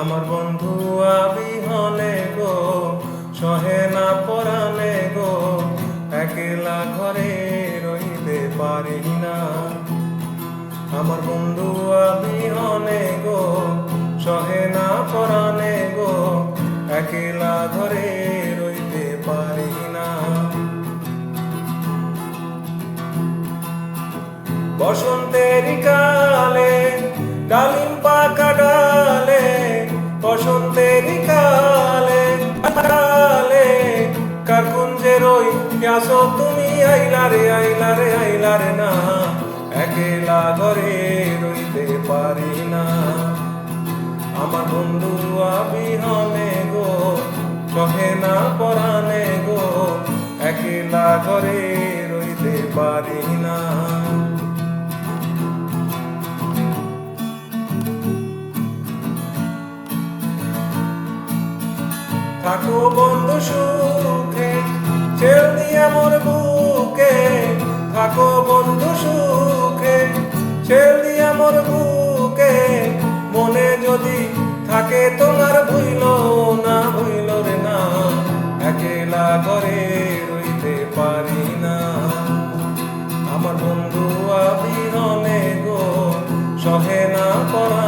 আমার বন্ধু আবিহনে গো, সহে না পরানে গো, একলা ঘরে রইতে পারি না। আমার বন্ধু আবিহনে গো, সহে না পরানে গো, একলা ঘরে রইতে পারি না। বসন্তের কালে আসো, তুমি আইলারে আইলারে আইলারে না। একলা ঘরে রইতে পারি না। আমার বন্ধু আবিহনে গো সহে না পরানে গো একলা ঘরে রইতে পারি না। থাকো বন্ধু সুখে মোর বুকে, থাকো বন্ধু সুখে। ছেড় দিয়া বুকে, মনে যদি থাকে তোমার ভুইল না, ভুইল রে না। একেলা করে রইতে পারি না। আমার বন্ধু আবিরণে গো, সহে না করা